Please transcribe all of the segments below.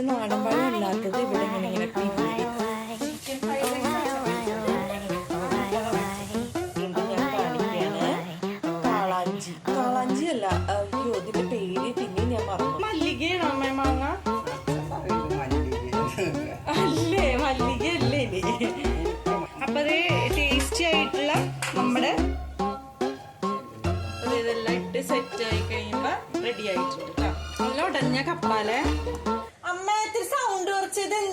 മറ്റേ നാടൻ പഴം അല്ലാത്തത് ഇവിടെ ഇങ്ങനെ ഇങ്ങനെ കാളാഞ്ചി. കാളാഞ്ചി അല്ല അയ്യോ ഇതിന്റെ പേര് പിന്നെ ഞാൻ മല്ലികയാണോ അമ്മ മാങ്ങ? അല്ലേ മല്ലിക അല്ലേ ഇനി? അപ്പൊ അത് ടേസ്റ്റി ആയിട്ടുള്ള നമ്മുടെ അപ്പൊ ഇതെല്ലാം ഇട്ട് സെറ്റ് ആയി കഴിയുമ്പോ റെഡി ആയിട്ടുണ്ട് ട്ടോ. നല്ല ഉടഞ്ഞ കപ്പാലെ?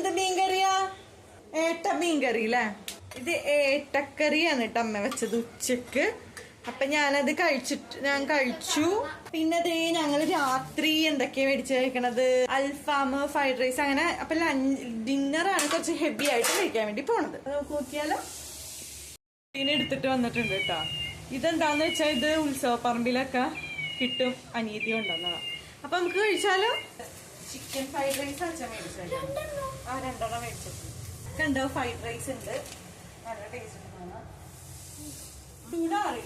എന്ത് മീൻകറിയാ? ഏട്ട മീൻകറി അല്ലേ ഇത് ഏട്ടക്കറിയാണ് കേട്ടോ അമ്മ വെച്ചത് ഉച്ചയ്ക്ക്. അപ്പൊ ഞാനത് കഴിച്ചിട്ട് ഞാൻ കഴിച്ചു. പിന്നെ ദേ ഞങ്ങൾ രാത്രി എന്തൊക്കെയാ മേടിച്ച് കഴിക്കണത്? അൽഫാം ഫ്രൈഡ് റൈസ് അങ്ങനെ. അപ്പൊ ഡിന്നറാണ് കുറച്ച് ഹെവി ആയിട്ട് കഴിക്കാൻ വേണ്ടി പോണത്. നമുക്ക് നോക്കിയാലോ? ഇതിനെ എടുത്തിട്ട് വന്നിട്ടുണ്ട് കേട്ടോ ഇതെന്താന്ന് വെച്ചാൽ ഇത് ഉത്സവ പറമ്പിലൊക്കെ കിട്ടും അനീതി ഉണ്ടെന്നതാ അപ്പൊ നമുക്ക് കഴിച്ചാലോ? ചിക്കൻ ഫ്രൈഡ് റൈസ് അച്ഛൻ മേടിച്ചത്. ആ രണ്ടെണ്ണം മേടിച്ചത് കണ്ടോ ഫ്രൈഡ് റൈസ് ഉണ്ട്. നല്ല ടേസ്റ്റ് ചൂടാറി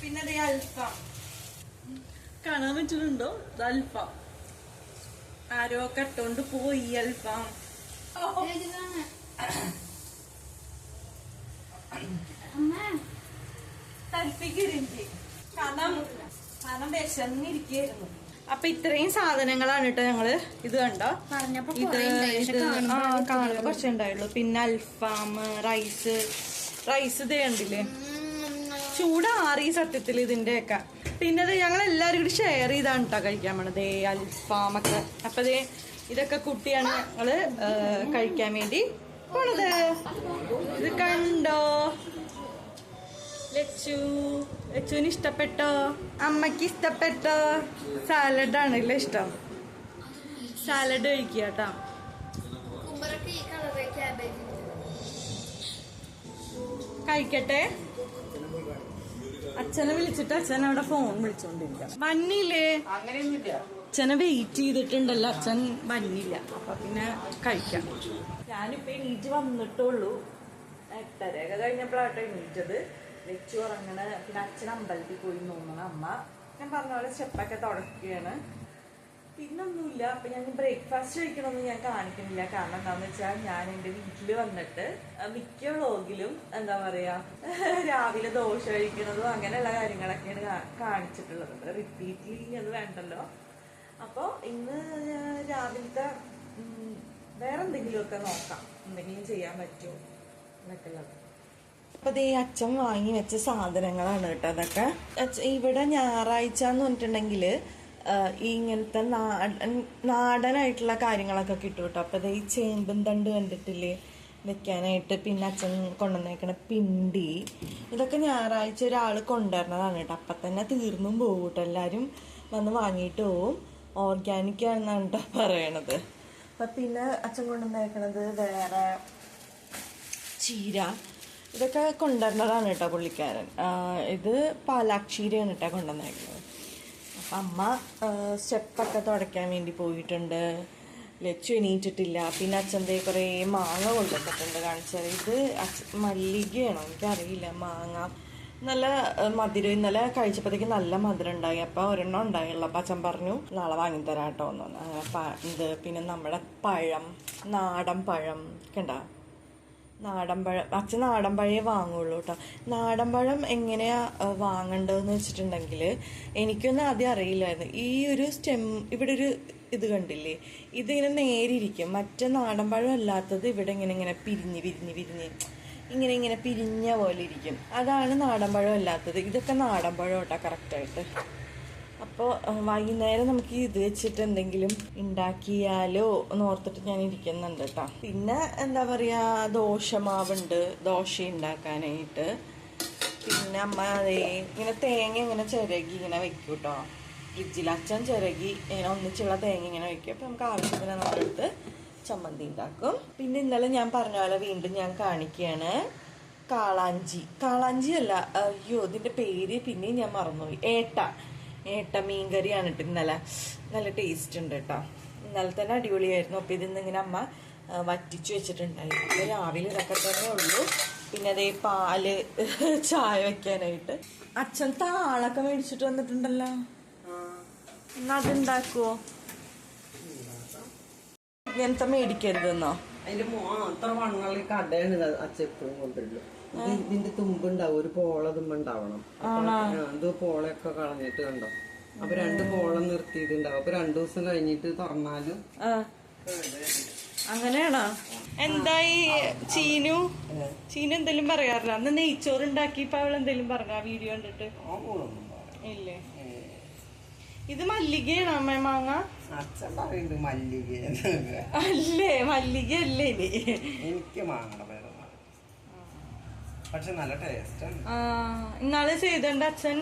പിന്നെ അതേ അൽഫാം. കാണാൻ പറ്റുന്നുണ്ടോ? അൽഫാം. ആരോ കട്ടോണ്ട് പോയി അൽഫാം. തൽപ്പിക്കിരുമ്പി കാരണം കാരണം വിശന്നിരിക്കുന്നു അപ്പൊ ഇത്രയും സാധനങ്ങളാണ് കേട്ടോ ഞങ്ങൾ ഇത് കണ്ടോ? ഇത് ഇത് കാണുമ്പോ കുറച്ചുണ്ടായുള്ളൂ പിന്നെ അൽഫാം റൈസ് റൈസ് ഇത് കണ്ടില്ലേ? ചൂടാറി സത്യത്തിൽ ഇതിന്റെ ഒക്കെ പിന്നെ അത് ഞങ്ങൾ എല്ലാരും കൂടി ഷെയർ ചെയ്താണ് കേട്ടോ കഴിക്കാൻ പോണത്. അൽഫാമൊക്കെ. അപ്പൊ ദേ ഇതൊക്കെ കുട്ടിയാണ് ഞങ്ങൾ കഴിക്കാൻ വേണ്ടി പോണത്. ഇത് കണ്ടോ? ലച്ചു. ലച്ചുവിന് ഇഷ്ടപ്പെട്ടോ? അമ്മയ്ക്ക് ഇഷ്ടപ്പെട്ടോ സാലഡ് അല്ലേ ഇഷ്ടം. സാലഡ് കഴിക്കുക കേട്ടോ. കഴിക്കട്ടെ? അച്ഛനെ വിളിച്ചിട്ട് അച്ഛൻ അവിടെ ഫോൺ വിളിച്ചോണ്ടിരിക്കാം. വന്നില്ലേ? അച്ഛനെ വെയിറ്റ് ചെയ്തിട്ടുണ്ടല്ലോ. അച്ഛൻ വന്നില്ല. അപ്പൊ പിന്നെ കഴിക്കാം. ഞാനിപ്പോ എണീറ്റ് വന്നിട്ടുള്ളൂ എട്ടരയൊക്കെ കഴിഞ്ഞപ്പോഴാട്ടോ എണീറ്റത്. വെച്ചു ഉറങ്ങണ പിന്നെ അച്ഛൻ അമ്പലത്തിൽ പോയി തോന്നണ അമ്മ. ഞാൻ പറഞ്ഞ പോലെ സ്റ്റെപ്പൊക്കെ തുടക്കുകയാണ്. പിന്നൊന്നുമില്ല. അപ്പൊ ഞാൻ ബ്രേക്ക്ഫാസ്റ്റ് കഴിക്കണമെന്ന് ഞാൻ കാണിക്കുന്നില്ല. കാരണം എന്താന്ന് വെച്ചാൽ ഞാൻ എന്റെ വീട്ടിൽ വന്നിട്ട് മിക്ക വ്ളോഗിലും എന്താ പറയാ രാവിലെ ദോശ കഴിക്കുന്നതും അങ്ങനെയുള്ള കാര്യങ്ങളൊക്കെയാണ് കാണിച്ചിട്ടുള്ളത്. റിപ്പീറ്റ്ലി അത് വേണ്ടല്ലോ. അപ്പൊ ഇന്ന് രാവിലത്തെ വേറെ എന്തെങ്കിലുമൊക്കെ നോക്കാം. എന്തെങ്കിലും ചെയ്യാൻ പറ്റുമോ? എന്നൊക്കെ ഉള്ളത് അപ്പൊ ദേ അച്ഛൻ വാങ്ങി വെച്ച സാധനങ്ങളാണ് കേട്ടോ അതൊക്കെ. ഇവിടെ ഞായറാഴ്ച എന്ന് പറഞ്ഞിട്ടുണ്ടെങ്കിൽ ഈ ഇങ്ങനത്തെ നാടൻ നാടനായിട്ടുള്ള കാര്യങ്ങളൊക്കെ കിട്ടും കേട്ടോ. അപ്പൊ ഈ ചേമ്പും തണ്ട് കണ്ടിട്ടില്ലേ? വെക്കാനായിട്ട് പിന്നെ അച്ഛൻ കൊണ്ടുവന്നേക്കണ പിണ്ടി. ഇതൊക്കെ ഞായറാഴ്ച ഒരാൾ കൊണ്ടുവരണതാണ് കേട്ടോ. അപ്പൊ തന്നെ തീർന്നും പോകും കേട്ടോ. എല്ലാരും വന്ന് വാങ്ങിയിട്ട് പോവും. ഓർഗാനിക് ആണെന്നാണ് കേട്ടോ പറയണത്. അപ്പൊ പിന്നെ അച്ഛൻ കൊണ്ടുവന്നേക്കണത് വേറെ ചീര. ഇതൊക്കെ കൊണ്ടുവരുന്നതാണ് കേട്ടോ പുള്ളിക്കാരൻ. ഇത് പാലാക്ഷീരിയാണ് കേട്ടോ കൊണ്ടുവന്നേക്കുന്നത് അപ്പം അമ്മ സ്റ്റെപ്പൊക്കെ തുടയ്ക്കാൻ വേണ്ടി പോയിട്ടുണ്ട്. ലച്ചു എണീറ്റിട്ടില്ല. പിന്നെ അച്ഛന്റെ കുറേ മാങ്ങ കൊണ്ടുവന്നിട്ടുണ്ട് കാണിച്ചാൽ ഇത് അച്ഛ മല്ലികയാണോ? എനിക്കറിയില്ല. മാങ്ങ. നല്ല മധുരം. ഇന്നലെ കഴിച്ചപ്പോഴത്തേക്ക് നല്ല മധുരം ഉണ്ടായി. അപ്പോൾ ഒരെണ്ണം ഉണ്ടായുള്ളൂ. അപ്പം അച്ഛൻ പറഞ്ഞു നാളെ വാങ്ങിത്തരാം കേട്ടോ. എന്ന് ഇത് പിന്നെ നമ്മുടെ പഴം നാടൻ പഴം. കണ്ട? നാടൻ പഴം അച്ഛൻ നാടൻ പഴമേ വാങ്ങുള്ളൂ കേട്ടോ നാടൻ പഴം എങ്ങനെയാ വാങ്ങേണ്ടതെന്ന് വാങ്ങണ്ടതെന്ന് വെച്ചിട്ടുണ്ടെങ്കിൽ എനിക്കൊന്നും ആദ്യം അറിയില്ലായിരുന്നു. ഈ ഒരു സ്റ്റെം ഇവിടെ ഒരു ഇത് കണ്ടില്ലേ? ഇതിങ്ങനെ നേരിയിരിക്കും മറ്റേ നാടൻ പഴം അല്ലാത്തത് ഇവിടെ ഇങ്ങനെ ഇങ്ങനെ പിരിഞ്ഞ് പിരിഞ്ഞ് പിരിഞ്ഞ് ഇങ്ങനെ ഇങ്ങനെ പിരിഞ്ഞ പോലെ ഇരിക്കും. അതാണ് നാടൻ പഴം അല്ലാത്തത്. ഇതൊക്കെ നാടൻ പഴം കേട്ടോ കറക്റ്റായിട്ട് അപ്പോൾ വൈകുന്നേരം നമുക്ക് ഇത് വെച്ചിട്ട് എന്തെങ്കിലും ഉണ്ടാക്കിയാലോ എന്ന് ഓർത്തിട്ട് ഞാൻ ഇരിക്കുന്നുണ്ട് കേട്ടോ പിന്നെ എന്താ പറയാ ദോശമാവുണ്ട് ദോശ ഉണ്ടാക്കാനായിട്ട് പിന്നെ അമ്മ അതേ ഇങ്ങനെ തേങ്ങ ഇങ്ങനെ ചിരകി ഇങ്ങനെ വെക്കും കേട്ടോ ഫ്രിഡ്ജിൽ അച്ഛൻ ചിരകി ഇങ്ങനെ ഒന്നിച്ചുള്ള തേങ്ങ ഇങ്ങനെ വെക്കും. അപ്പം നമുക്ക് ആവശ്യത്തിന് നമ്മളെടുത്ത് ചമ്മന്തി ഉണ്ടാക്കും പിന്നെ ഇന്നലെ ഞാൻ പറഞ്ഞ പോലെ വീണ്ടും ഞാൻ കാണിക്കുകയാണ് കാളാഞ്ചി. കാളാഞ്ചി അല്ല അയ്യോ ഇതിന്റെ പേര് പിന്നെയും ഞാൻ മറന്നുപോയി. ഏട്ട. ഏട്ട മീൻകറിയാണ് കേട്ടോ ഇന്നലെ. നല്ല ടേസ്റ്റ് ഉണ്ട് കേട്ടോ. ഇന്നലെ തന്നെ അടിപൊളിയായിരുന്നു. അപ്പൊ ഇതിന്ന് ഇങ്ങനെ അമ്മ വറ്റിച്ചു വെച്ചിട്ടുണ്ടായി. രാവിലെ ഇതൊക്കെ തന്നെ ഉള്ളൂ. പിന്നെ അതേ പാൽ ചായ വെക്കാനായിട്ട്. അച്ഛൻ താളൊക്കെ മേടിച്ചിട്ട് വന്നിട്ടുണ്ടല്ലോ. എന്നാ അതുണ്ടാക്കുവോ ഇങ്ങനത്തെ മേടിക്കരുതെന്നോ? അതിന്റെ അത്ര വണ്ണങ്ങളിൽ കടയാണ് അച്ഛൻ എപ്പോഴും കൊണ്ടുവരുള്ളൂ ഇത് ഇതിന്റെ തുമ്പുണ്ടാവും ഒരു പോള തുമ്പുണ്ടാവണം. ഇത് പോളയൊക്കെ കളഞ്ഞിട്ട് കണ്ടോ? അപ്പൊ രണ്ട് പോള നിർത്തിയിട്ടുണ്ടാവും. അപ്പൊ രണ്ടു ദിവസം കഴിഞ്ഞിട്ട് തുറന്നാലും അങ്ങനെയാണോ? എന്തായി ചീനു? ചീനു എന്തെങ്കിലും പറയാറില്ല? അന്ന് നെയ്ച്ചോറ് ഉണ്ടാക്കിയപ്പോ അവൾ എന്തെങ്കിലും പറഞ്ഞ വീഡിയോ കണ്ടിട്ട്? ഇല്ലേ? ഇത് മല്ലികയാണോ അമ്മ മാങ്ങ? അച്ഛൻ പറയുന്നുണ്ട് മല്ലിക അല്ലേ? മല്ലിക അല്ലേ ഇനി? എനിക്ക് മാങ്ങണ പക്ഷെ നല്ല ഇന്നാൾ ചെയ്തോണ്ട് അച്ഛൻ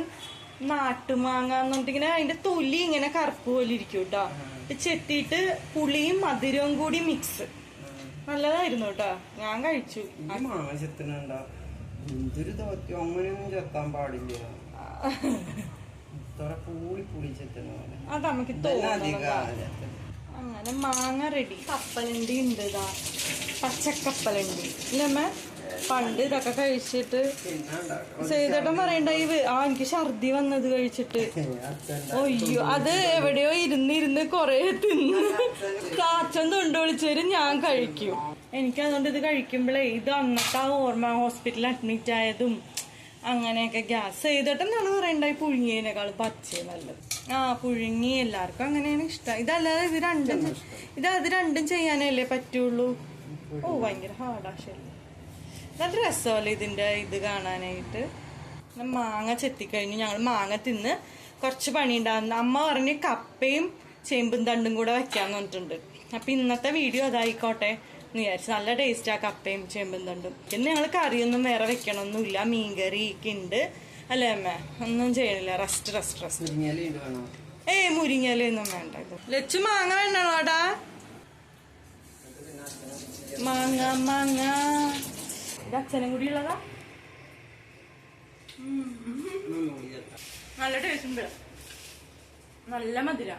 നാട്ടുമാങ്ങ എന്നിട്ടിങ്ങനെ അതിന്റെ തൊലി ഇങ്ങനെ കറുപ്പ് പോലെ ഇരിക്കും കേട്ടോ ചെത്തിയിട്ട് പുളിയും മധുരവും കൂടി മിക്സ് നല്ലതായിരുന്നു കേട്ടോ ഞാൻ കഴിച്ചു. മാങ്ങ ചെത്തണുണ്ടോ? എന്തൊരു തോറ്റി അങ്ങനെയൊന്നും ചെത്താൻ പാടില്ല. ഇത്ര പൂളി പൂളി ചെത്തണ പോലെ. അത് നമുക്ക് അങ്ങനെ മാങ്ങ റെഡി കപ്പലണ്ടി ഉണ്ട് ഇതാ. പച്ചക്കപ്പലണ്ടി. ഇല്ലമ്മ പണ്ട് ഇതൊക്കെ കഴിച്ചിട്ട് സേതേട്ടൻ പറയണ്ട ഈ ആ എനിക്ക് ഛർദി വന്നത് കഴിച്ചിട്ട്. ഒയ്യോ അത് എവിടെയോ ഇരുന്നിരുന്ന് കൊറേ തിന്ന്. കാച്ചം തൊണ്ട് വിളിച്ചവരും ഞാൻ കഴിക്കും. എനിക്ക് അതുകൊണ്ട് ഇത് കഴിക്കുമ്പോഴേ ഇത് അന്നത്തെ ആ ഓർമ്മ ഹോസ്പിറ്റലിൽ അഡ്മിറ്റ് ആയതും അങ്ങനെയൊക്കെ ഗ്യാസ് ചെയ്തിട്ടെന്നാണ് പറയണ്ടായി പുഴുങ്ങിയതിനേക്കാൾ പച്ച നല്ലത്. ആ പുഴുങ്ങി എല്ലാവർക്കും അങ്ങനെയാണ് ഇഷ്ടം. ഇതല്ലാതെ ഇത് രണ്ടും ഇത് അത് രണ്ടും ചെയ്യാനല്ലേ പറ്റുള്ളൂ? ഓ ഭയങ്കര ഹാർഡാ നല്ല രസമല്ലേ ഇതിന്റെ ഇത് കാണാനായിട്ട്? മാങ്ങ ചെത്തിക്കഴിഞ്ഞു. ഞങ്ങൾ മാങ്ങ തിന്ന് കുറച്ച് പണി ഉണ്ടാകുന്ന അമ്മ പറഞ്ഞ് കപ്പയും ചേമ്പും തണ്ടും കൂടെ വെക്കാന്ന് പറഞ്ഞിട്ടുണ്ട്. അപ്പം ഇന്നത്തെ വീഡിയോ അതായിക്കോട്ടെ എന്ന് വിചാരിച്ചു. നല്ല ടേസ്റ്റാണ് കപ്പയും ചേമ്പും തണ്ടും. പിന്നെ ഞങ്ങൾ കറിയൊന്നും വേറെ വെക്കണമൊന്നുമില്ല മീൻകറി ഒക്കെ ഉണ്ട്. അല്ലേ അമ്മ? ഒന്നും ചെയ്യണില്ല. Rest rest rest. ഏ മുരിങ്ങലൊന്നും വേണ്ട. ഇത് ലച്ചു മാങ്ങ വേണ്ടോടാ മാങ്ങ മാങ്ങ. ഇത് അച്ഛനും കൂടി ഉള്ളതാ നല്ല ടേസ്റ്റ് ഉണ്ട് നല്ല മധുര.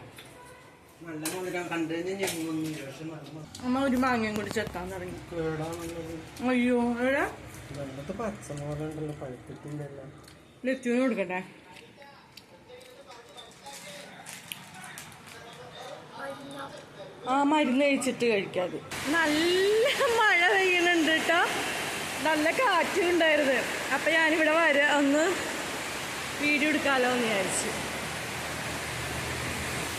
അമ്മ ഒരു മാങ്ങയും കൂടി ചെത്താൻ തുടങ്ങി. അയ്യോ എവിടെ? ലച്ചുവിന് കൊടുക്കട്ടെ. ആ മരുന്ന് കഴിച്ചിട്ട് കഴിക്കാതെ. നല്ല മഴ പെയ്യുന്നുണ്ട് കേട്ടോ നല്ല കാറ്റും ഉണ്ടായിരുന്നു അപ്പം ഞാനിവിടെ വരെ ഒന്ന് വീഡിയോ എടുക്കാമല്ലോ എന്ന് വിചാരിച്ചു.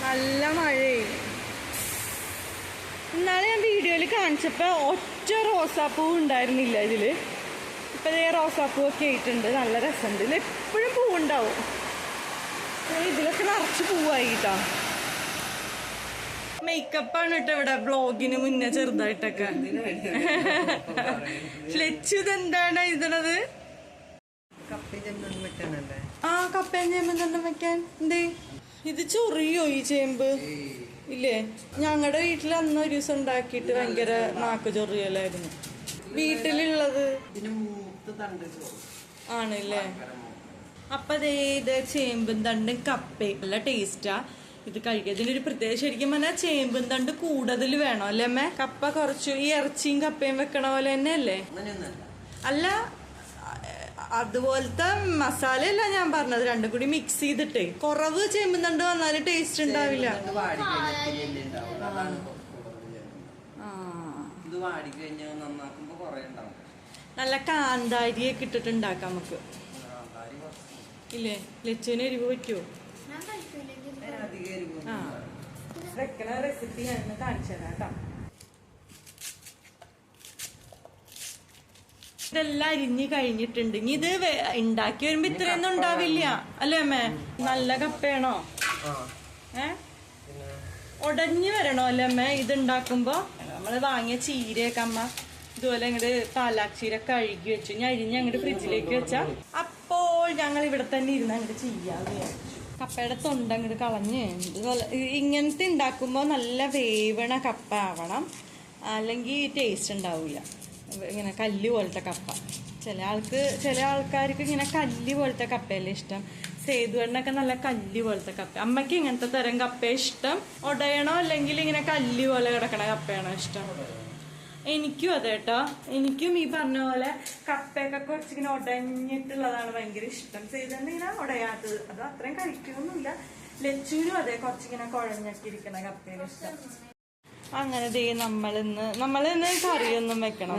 നല്ല മഴയും ഇന്നാളെ ഞാൻ വീഡിയോയിൽ കാണിച്ചപ്പോൾ ഒറ്റ റോസാപ്പൂ ഉണ്ടായിരുന്നില്ല ഇതിൽ ഇപ്പം ദേ റോസാപ്പൂ ഒക്കെ ആയിട്ടുണ്ട്. നല്ല രസമുണ്ട്. ഇതിൽ എപ്പോഴും പൂവുണ്ടാവും ഇതിലൊക്കെ നിറച്ച് പൂവായി കേട്ടോ മേക്കപ്പ് ആണ് കേട്ടോ ഇവിടെ ബ്ലോഗിന് മുന്നേ ചെറുതായിട്ടൊക്കെ. ഫ്ലെച്ച് ഇതെന്താണ് ഇതണത് ആ കപ്പയും ചേമ്പും തന്നെ വെക്കാൻ. എന്തേ? ഇത് ചൊറിയോ ഈ ചേമ്പ്? ഇല്ലേ? ഞങ്ങളുടെ വീട്ടിൽ അന്ന് ഒരു ദിവസം ഉണ്ടാക്കിയിട്ട് ഭയങ്കര നാക്ക് ചൊറിയലായിരുന്നു. വീട്ടിലുള്ളത്? ആണല്ലേ? അപ്പൊ ദേ ഇത് ചേമ്പും തണ്ടും കപ്പയും നല്ല ടേസ്റ്റാ ഇത് കഴിക്കുക ഇതിനൊരു ഒരു പ്രത്യേക ശരിക്കും പറഞ്ഞാൽ ചേമ്പും തണ്ട് കൂടുതൽ വേണം അല്ലേ അമ്മേ? കപ്പ കുറച്ചു ഈ ഇറച്ചിയും കപ്പയും വെക്കണ പോലെ തന്നെ അല്ലേ അല്ല അതുപോലത്തെ മസാല അല്ല ഞാൻ പറഞ്ഞത്. രണ്ടും കൂടി മിക്സ് ചെയ്തിട്ട്. കുറവ് ചേമ്പും തണ്ട് വന്നാൽ ടേസ്റ്റ് ഉണ്ടാവില്ല. നല്ല കാന്താരിയൊക്കെ ഇട്ടിട്ടുണ്ടാക്കാം നമുക്ക്. ഇല്ലേ? ലച്ചുവിന് എരിവ് പറ്റുമോ ഞാൻ കഴിക്കില്ലെങ്കിൽ അധികം എരിവ് ആ വെക്കണ റെസിപ്പി ഞാൻ കാണിച്ചു തരാം കേട്ടോ ഇതെല്ലാം അരിഞ്ഞു കഴിഞ്ഞിട്ടുണ്ട്. ഇനി ഇത് ഉണ്ടാക്കി വരുമ്പോ ഇത്രയൊന്നും ഉണ്ടാവില്ല. അല്ലേ അമ്മേ? നല്ല കപ്പയാണോ? ഏ? ഉടഞ്ഞു വരണോ അല്ലേ അമ്മേ? ഇത് ഉണ്ടാക്കുമ്പോ നമ്മൾ വാങ്ങിയ ചീരയൊക്കെ അമ്മ ഇതുപോലെ ഇങ്ങോട്ട് പാലാക്ഷീര കഴുകി വെച്ചു. ഞാൻ അരിഞ്ഞ് അങ്ങോട്ട് ഫ്രിഡ്ജിലേക്ക് വെച്ചാ അപ്പോൾ ഞങ്ങൾ ഇവിടെ തന്നെ ഇരുന്ന് അങ്ങോട്ട് വിചാരിച്ചു. കപ്പയുടെ തൊണ്ട അങ്ങോട്ട് കളഞ്ഞ് ഇങ്ങനത്തെ ഉണ്ടാക്കുമ്പോൾ നല്ല വേവണ കപ്പ ആവണം. അല്ലെങ്കിൽ ടേസ്റ്റ് ഉണ്ടാവില്ല ഇങ്ങനെ കല്ല് പോലത്തെ കപ്പ. ചില ആൾക്ക് ചില ആൾക്കാർക്ക് ഇങ്ങനെ കല്ല് പോലത്തെ കപ്പയല്ലേ ഇഷ്ടം. സേതുവണ്ണൊക്കെ നല്ല കല്ല് പോലത്തെ കപ്പ. അമ്മയ്ക്ക് ഇങ്ങനത്തെ തരം കപ്പ ഇഷ്ടം. ഉടയണോ അല്ലെങ്കിൽ ഇങ്ങനെ കല്ല് പോലെ കിടക്കണ കപ്പയാണോ ഇഷ്ടം? എനിക്കും അതെ കേട്ടോ എനിക്കും ഈ പറഞ്ഞ പോലെ കപ്പയൊക്കെ കുറച്ചിങ്ങനെ ഉടഞ്ഞിട്ടുള്ളതാണ് ഭയങ്കര ഇഷ്ടം. ചെയ്തന്നെ ഇങ്ങനെ ഉടയാത്തത് അത് അത്രയും കഴിക്കണമെന്നില്ല ലച്ചൂരും അതെ കുറച്ചിങ്ങനെ കുഴഞ്ഞൊക്കെ ഇരിക്കണ കപ്പയുടെ ഇഷ്ടം. അങ്ങനെ ദേ നമ്മളിന്ന് നമ്മളിന്ന് കറിയൊന്നും വെക്കണം.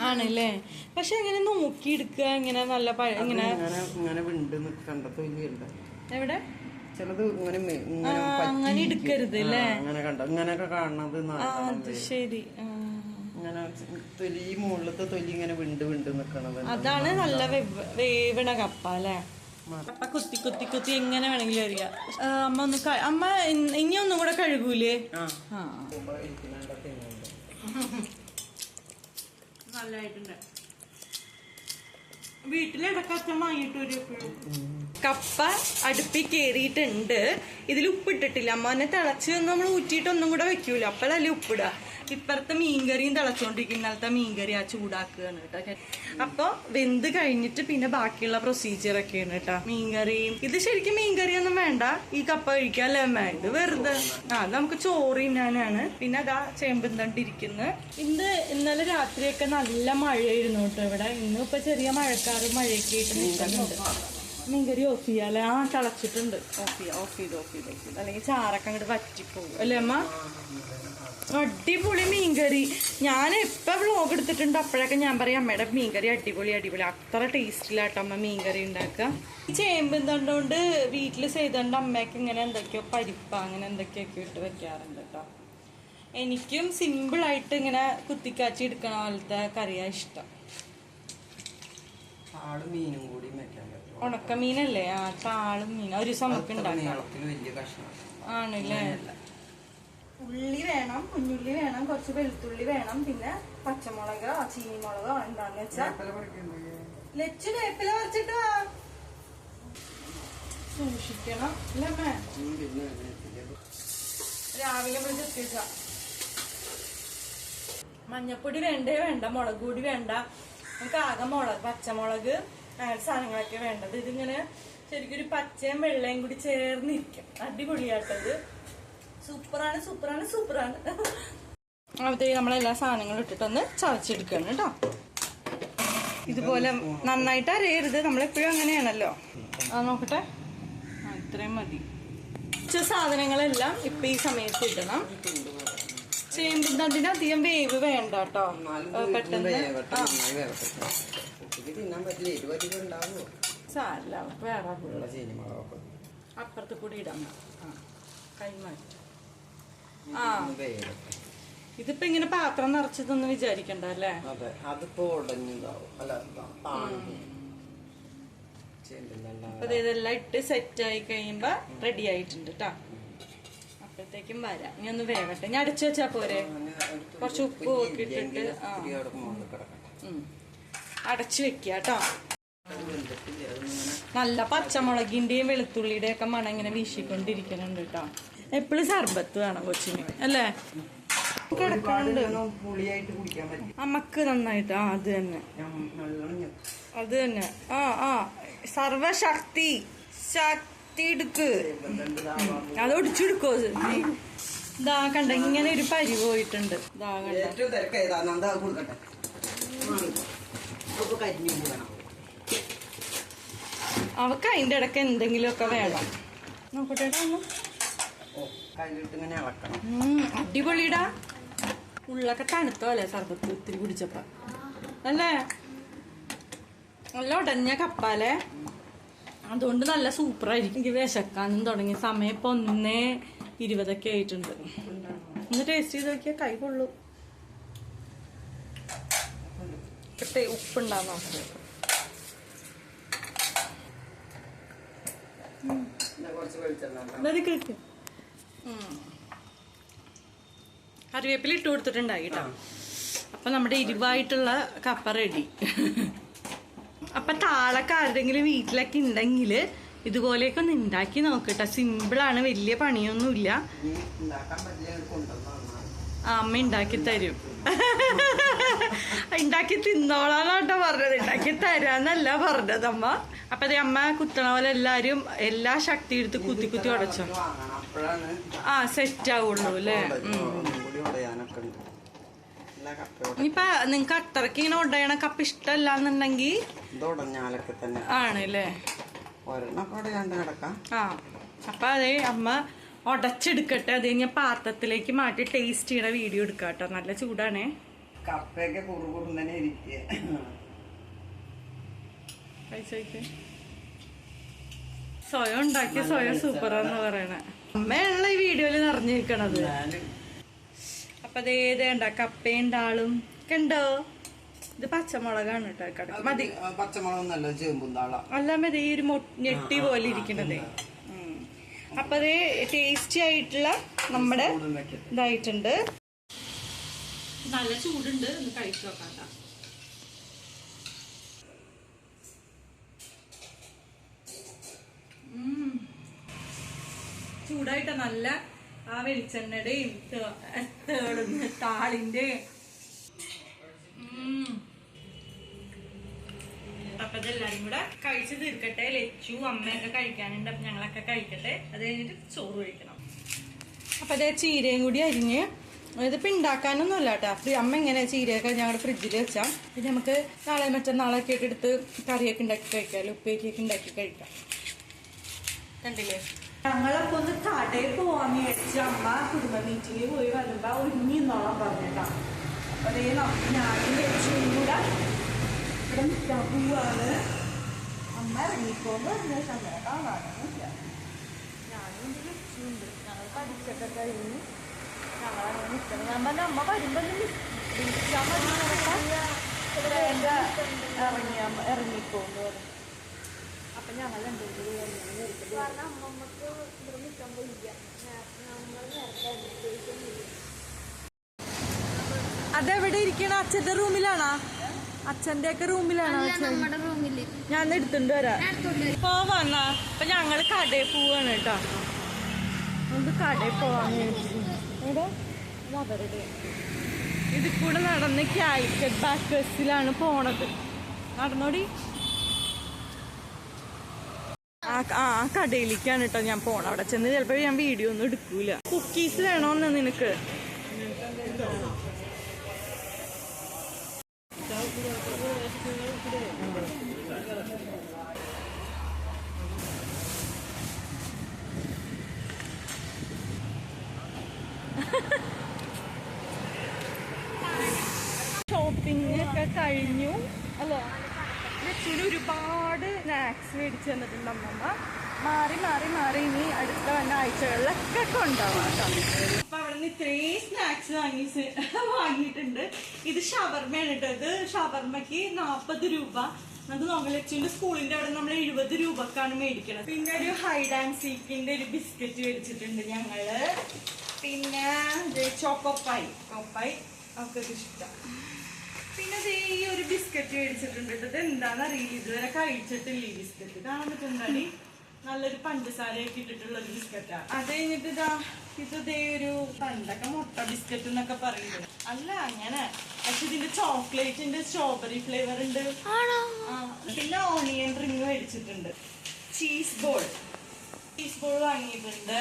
ആണല്ലേ? പക്ഷെ ഇങ്ങനെ നോക്കി എടുക്കുക ഇങ്ങനെ നല്ല പഴ- ഇങ്ങനെ എവിടെ? ചിലത് ഇങ്ങനെ മെ- ഇങ്ങനെ അങ്ങനെ. എടുക്കരുത് ആ, അങ്ങനെ കണ്ട ഇങ്ങനെയൊക്കെ കാണുന്നത് നല്ലതാണ് അത് ശരി. ആ. ഇങ്ങനെ തൊലി ഈ മുകളിലത്തെ തൊലി ഇങ്ങനെ വിണ്ട് വിണ്ട് നിക്കണത് അതാണ് നല്ല വെവ്- വേവണ കപ്പ അല്ലേ കപ്പ കുത്തി കുത്തി കുത്തി എങ്ങനെ വേണമെങ്കിലും അറിയാം ആ, അമ്മ ഒന്ന് ക- അമ്മ ഇൻ- ഇനി ഒന്നും കൂടെ കഴുകൂലേ? ആ. ആ. ഇപ്പൊ ഇരിക്കുന്നുണ്ട്, തിന്നുന്നുണ്ട്. നല്ലതായിട്ടുണ്ട് വീട്ടിലിടക്ക് അച്ഛൻ വാങ്ങിയിട്ട് ഒരു കപ്പ അടുപ്പിൽ കയറിയിട്ടുണ്ട് ഇതിൽ ഉപ്പിട്ടിട്ടില്ല. അമ്മനെ തിളച്ച് നമ്മൾ ഊറ്റിയിട്ട് ഒന്നും കൂടെ വെക്കൂല. അപ്പോഴല്ലേ ഉപ്പിടുക ഇപ്പുറത്തെ മീൻകറിയും തിളച്ചോണ്ടിരിക്കും ഇന്നലത്തെ മീൻകറി ആ ചൂടാക്കുകയാണ് കേട്ടോ. അപ്പൊ വെന്ത് കഴിഞ്ഞിട്ട് പിന്നെ ബാക്കിയുള്ള പ്രൊസീജിയർ ഒക്കെയാണ് കേട്ടോ. മീൻകറിയും. ഇത് ശരിക്കും മീൻകറിയൊന്നും വേണ്ട. ഈ കപ്പ കഴിക്കാല്ലേ വേണ്ട വെറുതെ. ആ നമുക്ക് ചോറ് തിന്നാനാണ് പിന്നെ അതാ ചേമ്പന്തണ്ടിരിക്കുന്നത് ഇന്ന് ഇന്നലെ രാത്രിയൊക്കെ നല്ല മഴയായിരുന്നു കേട്ടോ ഇവിടെ. ഇന്നിപ്പോ ചെറിയ മഴക്കാറും മഴയൊക്കെ ആയിട്ട് നിൽക്കുന്നുണ്ട്. മീൻകറി ഓഫ് ചെയ്യാല്ലേ? ആ തിളച്ചിട്ടുണ്ട്. ഓഫ് ചെയ്യാം ഓഫ് ചെയ്ത് ഓഫ് ചെയ്ത് ഓഫ് ചെയ്ത്. അല്ലെങ്കിൽ ചാറൊക്കെ അങ്ങോട്ട് വറ്റിപ്പോകും അല്ലേ അമ്മ? അടിപൊളി മീൻകറി. ഞാൻ എപ്പോ വ്ളോഗ് എടുത്തിട്ടുണ്ട്. അപ്പോഴൊക്കെ ഞാൻ പറയും അമ്മയുടെ മീൻകറി അടിപൊളി അടിപൊളി. അത്ര ടേസ്റ്റിലാട്ടോ അമ്മ മീൻകറി ഉണ്ടാക്കുക ഈ ചേമ്പ് തണ്ടുകൊണ്ട് വീട്ടിൽ ചെയ്തോണ്ട് അമ്മയ്ക്ക് ഇങ്ങനെ എന്തൊക്കെയോ പരിപ്പ അങ്ങനെ എന്തൊക്കെയൊക്കെ ഇട്ട് വെക്കാറുണ്ട് കേട്ടോ. എനിക്കും സിമ്പിളായിട്ട് ഇങ്ങനെ കുത്തിക്കാച്ചി എടുക്കണ പോലത്തെ കറിയാണ് ഇഷ്ടം. ആട് മീനും കൂടി പറ്റും ഉണക്കമീനല്ലേ? ആ താളും മീൻ ഒരു ദിവസം നമുക്ക് ഉണ്ടാക്കാം ആണല്ലേ? ഉള്ളി വേണം കുഞ്ഞുള്ളി വേണം കുറച്ച് വെളുത്തുള്ളി വേണം പിന്നെ പച്ചമുളകോ ചീനിമുളകോ എന്താന്ന് വെച്ചാ ലച്ചു വേപ്പില പറിച്ചിട്ട് സൂക്ഷിക്കണം അല്ലേ രാവിലെ പിന്നെ എത്തിച്ച മഞ്ഞപ്പൊടി വേണ്ടേ? വേണ്ട മുളക് പൊടി വേണ്ട. നമുക്ക് ആകെ മുളക് പച്ചമുളക് സാധനങ്ങളൊക്കെ വേണ്ടത്. ഇതിങ്ങനെ ശരിക്കും ഒരു പച്ചയും വെള്ളയും കൂടി ചേർന്നിരിക്കും. അടിപൊളിയാട്ടത് സൂപ്പറാണ് സൂപ്പറാണ് സൂപ്പറാണ്. അവിടത്തേക്ക് നമ്മളെല്ലാ സാധനങ്ങളും ഇട്ടിട്ടൊന്ന് ചതച്ചെടുക്കണം കേട്ടോ. ഇതുപോലെ നന്നായിട്ട് അരയരുത്. നമ്മളെപ്പോഴും അങ്ങനെയാണല്ലോ. അത് നോക്കട്ടെ. ഇത്രയും മതി. ഉച്ച സാധനങ്ങളെല്ലാം ഇപ്പൊ ഈ സമയത്ത് ഇടണം. ചേമ്പുന്നതിന് അധികം വേവ് വേണ്ട കേട്ടോ. പെട്ടെന്ന് വേവട്ടെ, നന്നായി വേവട്ടെ. കുട്ടിക്ക് തിന്നാൻ പറ്റില്ല. എരിവ് അധികം ഉണ്ടാവുമോ സാരില്ല വേറെ ഉള്ള ചീനിമുളകൊക്കെ അപ്പുറത്ത് കൂടി ഇടാം ആ ആ. ഇതിപ്പോ ഇങ്ങനെ പാത്രം നിറച്ചതൊന്നും വിചാരിക്കണ്ട അല്ലേ? അതെ അതിപ്പോ ഉടഞ്ഞതാവും അല്ല അപ്പൊ ഇതെല്ലാം ഇട്ട് സെറ്റ് ആയി കഴിയുമ്പോ റെഡി ആയിട്ടുണ്ട് കേട്ടോ അപ്പോഴത്തേക്കും വരാം. ഇനി ഒന്ന് വേവട്ടെ. ഞാൻ അടിച്ചു വെച്ചാ പോരെ? കുറച്ച് ഉപ്പ് ഒക്കെ ഇട്ടിട്ട് ആ. അടച്ചു വെക്കുക കേട്ടോ. നല്ല പച്ചമുളകിന്റെയും വെളുത്തുള്ളിയുടെ ഒക്കെ മണം ഇങ്ങനെ വീശിക്കൊണ്ടിരിക്കുന്നുണ്ട് കേട്ടോ. എപ്പോഴും സർബത്ത് വേണം കൊച്ചിന് അല്ലേ? അമ്മയ്ക്ക് നന്നായിട്ട് ആ അത് തന്നെ. അത് തന്നെ. ആ ആ സർവശക്തി ശക്തി എടുക്ക്. അത് ഒടിച്ചെടുക്കോ ഇതാ? കണ്ട ഇങ്ങനെ ഒരു പരി പോയിട്ടുണ്ട്. ഇതാ കണ്ട. ഏറ്റവും തിരക്ക് ഏതാണ് എന്താ കൊടുക്കട്ടെ ഇപ്പൊ കരിഞ്ഞു വേണം. അവക്ക് അതിന്റെ ഇടയ്ക്ക് എന്തെങ്കിലുമൊക്കെ വേണം. നോക്കട്ടെ ഇളക്കണം. ഉം, അടിപൊളിടാ. ഉള്ളൊക്കെ തണുത്തോ അല്ലേ സർബത്ത് ഒത്തിരി കുടിച്ചപ്പ? അല്ലേ? നല്ല ഉടഞ്ഞ കപ്പാലേ അതുകൊണ്ട് നല്ല സൂപ്പറായിരിക്കും. എനിക്ക് വിശക്കാനും തുടങ്ങി. സമയം ഇപ്പൊ ഒന്നേ ഇരുപതൊക്കെ ആയിട്ടുണ്ട്. ഒന്ന് ടേസ്റ്റ് ചെയ്ത് നോക്കിയാൽ കൈ കൊള്ളു ഉപ്പുണ്ടാവും ഉപ്പുണ്ടാന്ന് കേക്ക്. കറിവേപ്പില ഇട്ട് കൊടുത്തിട്ടുണ്ടായി കേട്ടോ അപ്പൊ നമ്മുടെ ഇരുവായിട്ടുള്ള കപ്പ റെഡി. അപ്പൊ താളൊക്കെ ആരുടെങ്കിലും വീട്ടിലൊക്കെ ഉണ്ടെങ്കിൽ ഇതുപോലെയൊക്കെ ഒന്ന് ഉണ്ടാക്കി നോക്കട്ടെ സിമ്പിളാണ് വലിയ പണിയൊന്നുമില്ല. ആ, അമ്മ ഉണ്ടാക്കി തരും. ഉണ്ടാക്കി തിന്നോളാന്നാട്ടോ പറഞ്ഞത്. ഉണ്ടാക്കി തരാന്നല്ല പറഞ്ഞത് അമ്മ. അപ്പൊ അതെ അമ്മ കുത്തണ പോലെ എല്ലാരും എല്ലാ ശക്തി എടുത്ത് കുത്തി കുത്തി ഉടച്ചോ. ആ സെറ്റ് ആവുള്ളൂ അല്ലേ? ഇനിയിപ്പൊ നിങ്ങക്ക് അത്രയ്ക്ക് ഇങ്ങനെ ഉടയണ കപ്പ് ഇഷ്ടമല്ല എന്നുണ്ടെങ്കിൽ ആണല്ലേ? ആ അപ്പൊ അതേ അമ്മ ഉടച്ചെടുക്കട്ടെ. അത് ഞാൻ പാത്രത്തിലേക്ക് മാറ്റി ടേസ്റ്റ് ചെയ്യണ വീഡിയോ എടുക്കാം കേട്ടോ നല്ല ചൂടാണേ. കപ്പയൊക്കെ കുറുകുറുന്നനെ ഇരിക്കുക കഴിച്ചോക്ക്. സ്വയം ഉണ്ടാക്കിയ സ്വയം സൂപ്പറാന്ന് പറയണേ. അമ്മയാണല്ലോ ഈ വീഡിയോയിൽ നിറഞ്ഞിരിക്കണത്. അപ്പൊ അതേതേണ്ട കപ്പയുണ്ട് ആളും കപ്പയുണ്ടാളും കണ്ടോ ഇത് പച്ചമുളകാണ് കേട്ടോ കട മതി. പച്ചമുളകൊന്നല്ല അല്ല മതി ഈ ഒരു ഞെട്ടി പോലെ ഇരിക്കണതേ. അപ്പൊ അത് ടേസ്റ്റി ആയിട്ടുള്ള നമ്മുടെ ഇതായിട്ടുണ്ട്. നല്ല ചൂടുണ്ട് ഒന്ന് കഴിച്ചു നോക്കാം ചൂടായിട്ട. ചൂടായിട്ട് നല്ല ആ വെളിച്ചെണ്ണയുടെയും തേ- താളിന്റെ. അപ്പൊ ഇതെല്ലാരും കൂടെ കഴിച്ചു തീർക്കട്ടെ. ലച്ചു അമ്മയൊക്കെ കഴിക്കാനുണ്ട് അപ്പൊ ഞങ്ങളൊക്കെ കഴിക്കട്ടെ. അത് കഴിഞ്ഞിട്ട് ചോറ് കഴിക്കണം. അപ്പൊ അതേ ചീരയും കൂടി അരിഞ്ഞ് ഇതിപ്പോ ഉണ്ടാക്കാനൊന്നും അല്ല കേട്ടോ. ഫ്രീ അമ്മ ഇങ്ങനെ ചീരയൊക്കെ ഞങ്ങളുടെ ഫ്രിഡ്ജിൽ വെച്ചാൽ പിന്നെ നമുക്ക് നാളെ മറ്റന്നാളൊക്കെ ആയിട്ട് എടുത്ത് കറിയൊക്കെ ഉണ്ടാക്കി കഴിക്കാം ഉപ്പേരിയൊക്കെ ഉണ്ടാക്കി കഴിക്കാം. കണ്ടില്ലേ? ഞങ്ങളപ്പോ ഒന്ന് കടയിൽ പോവാന്ന് മേടിച്ച് അമ്മ കുടുംബ മീറ്റിംഗിൽ പോയി വരുമ്പോ ഒരുങ്ങി എന്നോളം പറഞ്ഞിട്ടാ. അപ്പൊ അതേ ഞാനും ലക്ഷ്മിയും കൂടെ ഇവിടെ നിൽക്കാൻ പോവാണ് അമ്മ ഞാനും എന്റെ ലക്ഷ്യമുണ്ട് ഞങ്ങൾ പഠിച്ചൊക്കെ കഴിഞ്ഞ് ഞങ്ങളങ്ങനെ നിൽക്കണം ഞാൻ പറഞ്ഞ അമ്മ വരുമ്പോ ഒന്ന് വിളിച്ചാൽ മതി എന്നൊക്കെ വേണ്ട ഇറങ്ങി അമ്മ ഇറങ്ങിപ്പോന്ന് പറഞ്ഞു അപ്പൊ ഞങ്ങൾ എന്തെങ്കിലും കാരണം അമ്മമ്മക്ക് ഇവിടെ നിൽക്കാൻ പോയില്ല നമ്മൾ നേരത്തെ അതെവിടെ ഇരിക്കണ അച്ഛന്റെ റൂമിലാണോ അച്ഛന്റെ ഒക്കെ റൂമിലാണോ ഞാൻ എടുത്തുണ്ട്. വരാം. പോവാന്നാ അപ്പൊ ഞങ്ങൾ കടയിൽ പോവാണ് കേട്ടോ. നമുക്ക് കടയിൽ പോവാന്ന് ഇത് കൂടെ നടന്ന് കാലിക്കറ്റ് ബാക്കേഴ്സിലാണ് പോണത്. നടന്നോടി. ആ കടയിലേക്കാണ് കേട്ടോ ഞാൻ പോണം അവിടെ ചെന്ന് ചിലപ്പോ ഞാൻ വീഡിയോ ഒന്നും എടുക്കൂല. കുക്കീസ് വേണോന്ന് നിനക്ക്? ഷോപ്പിംഗ് ഒക്കെ കഴിഞ്ഞു. അല്ലേ? ലക്ഷ്മിന് ഒരുപാട് സ്നാക്സ് മേടിച്ചു തന്നിട്ടുണ്ട് അമ്മമ്മ. മാറി മാറി മാറി ഇനി അടുത്ത വന്ന ആഴ്ചകളിലൊക്കെ കേട്ടോ. അപ്പൊ അവിടെ നിന്ന് ഇത്രയും സ്നാക്സ് വാങ്ങി വാങ്ങിയിട്ടുണ്ട്. ഇത് ഷവർമ്മയാണ് കേട്ടോ. ഇത് ഷവർമ്മക്ക് നാപ്പത് രൂപ. അത് നോക്കാം ലക്ഷ്മിന്റെ സ്കൂളിന്റെ അവിടെ നമ്മൾ എഴുപത് രൂപക്കാണ് മേടിക്കണത്. പിന്നെ ഒരു ഹൈഡ് ആൻഡ് സീക്കിന്റെ ഒരു ബിസ്ക്കറ്റ് മേടിച്ചിട്ടുണ്ട് ഞങ്ങൾ. പിന്നെ ചോക്കോ പൈ ചോക്കോപ്പായി ഒക്കെ ഇഷ്ടം പിന്നെ ദേ ഈ ഒരു ബിസ്ക്കറ്റ് മേടിച്ചിട്ടുണ്ട്. ഇത് എന്താന്ന് അറിയില്ല ഇതുവരെ കഴിച്ചിട്ടില്ല ഈ ബിസ്ക്കറ്റ് കാണാൻ നല്ലൊരു പഞ്ചസാരയൊക്കെ ഇട്ടിട്ടുള്ള ഒരു ബിസ്ക്കറ്റാണ് അത് കഴിഞ്ഞിട്ട് ഇതാ ഇത് ഒരു പണ്ടൊക്കെ മുട്ട ബിസ്ക്കറ്റ് എന്നൊക്കെ പറയുന്നത് അല്ല അങ്ങനെ. പക്ഷെ ഇതിന്റെ ചോക്ലേറ്റിന്റെ സ്ട്രോബെറി ഫ്ലേവർ ഉണ്ട്. പിന്നെ ഓണിയൻ റിങ് മേടിച്ചിട്ടുണ്ട്. ചീസ് ബോൾ ചീസ് ബോൾ വാങ്ങിയിട്ടുണ്ട്.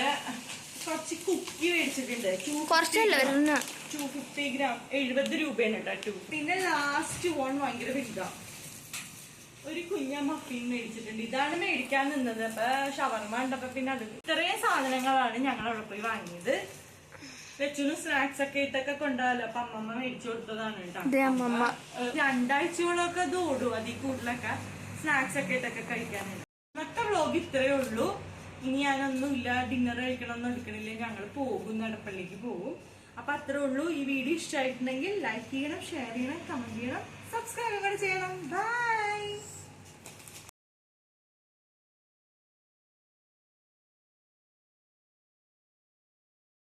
കുറച്ച് കുക്കി മേടിച്ചിട്ടുണ്ട്. കുറച്ചല്ല വരുന്ന? Two fifty gram. എഴുപത് രൂപയാണ് കേട്ടോ ടു. പിന്നെ ലാസ്റ്റ് വൺ ഭയങ്കര വലുതാ. ഒരു കുഞ്ഞ മഫിൻ മേടിച്ചിട്ടുണ്ട്. ഇതാണ് മേടിക്കാൻ നിന്നത്. അപ്പൊ ഷവർമ കണ്ടപ്പോ പിന്നെ അത് ഇത്രയും സാധനങ്ങളാണ് ഞങ്ങൾ അവിടെ പോയി വാങ്ങിയത്. വെച്ചുന് സ്നാക്സ് ഒക്കെ ഇട്ടൊക്കെ കൊണ്ടുപോകാലോ. അപ്പൊ അമ്മമ്മ മേടിച്ചു കൊടുത്തതാണ് കേട്ടോ രണ്ടാഴ്ചയോളൊക്കെ ഓടും അതിൽ കൂടുതലൊക്കെ. സ്നാക്സ് ഒക്കെ ഇട്ടൊക്കെ കഴിക്കാനുണ്ട് ഇന്നത്തെ വ്ളോഗ് ഇത്രയേ ഉള്ളൂ. ഇനി ഞാനൊന്നുമില്ല ഡിന്നർ കഴിക്കണമെന്ന് എടുക്കണില്ല ഞങ്ങൾ പോകും നടപ്പള്ളിക്ക് പോകും. അപ്പൊ അത്രേ ഉള്ളൂ. ഈ വീഡിയോ ഇഷ്ടമായിട്ടുണ്ടെങ്കിൽ ലൈക്ക് ചെയ്യണം ഷെയർ ചെയ്യണം കമന്റ് ചെയ്യണം സബ്സ്ക്രൈബ് ചെയ്യണം. ബൈ